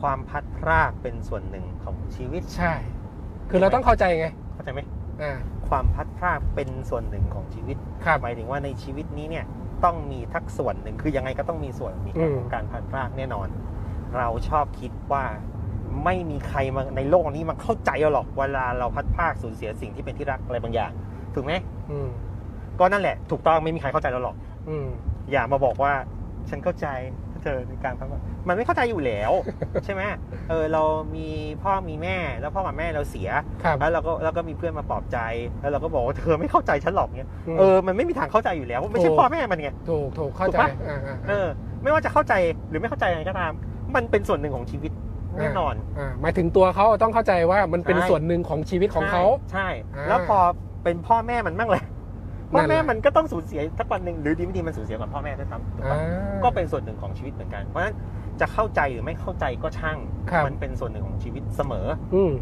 ความพัดพรากเป็นส่วนหนึ่งของชีวิต ใช่ คือเราต้องเข้าใจไง เข้าใจไหมอ่า ความพัดพรากเป็นส่วนหนึ่งของชีวิตครับ หมายถึงว่าในชีวิตนี้เนี่ยต้องมีทักส่วนหนึ่งคือยังไงก็ต้องมีส่วนมีอืม ของการพัดพรากแน่นอน เราชอบคิดว่าไม่มีใครมาในโลกนี้มาเข้าใจเราหรอกเวลาเราพัดพรากสูญเสียสิ่งที่เป็นที่รักอะไรบางอย่าง ถูกไหมอืม ก็นั่นแหละ ถูกต้องไม่มีใครเข้าใจเราหรอก อืม อย่ามาบอกว่าฉันเข้าใจ เธอในการพัดพรากมันไม่เข้าใจอยู่แล้ว ใช่ไหมเออเรามีพ่อมีแม่แล้วพ่อกับแม่เราเสียครับแล้วเราก็แล้วก็มีเพื่อนมาปลอบใจ แล้วเราก็บอกว่าเธอไม่เข้าใจฉันหรอกเนี่ยมเออมันไม่มีทางเข้าใจอยู่แล้วไม่ใช่ถูกพ่อแม่มันไงถูกถูกเข้าถูใจกปะอ่าอ่าเออ ไม่ว่าจะเข้าใจหรือไม่เข้าใจยังไงก็ตาม มันเป็นส่วนหนึ่งของชีวิตแน่นอนอ่าหมายถึงตัวเขาต้องเข้าใจว่ามันเป็นใช่ส่วนหนึ่งของชีวิตของเขาใช่อ่าใช่ แล้วพอเป็นพ่อแม่มันบ้างเลยนั่ พ่อนแหละแม่มันก็ต้องสูญเสียสักวันหนึ่งหรือดีไม่ดีมันสูญเสียก่อนพ่อแม่ด้วยซ้ำถูกอ่าปะก็เป็นส่วนหนึ่งของชีวิตเหมือนกัน เพราะฉะนั้นจะเข้าใจหรือไม่เข้าใจก็ช่างครับมันเป็นส่วนหนึ่งของชีวิตเสมอ อืม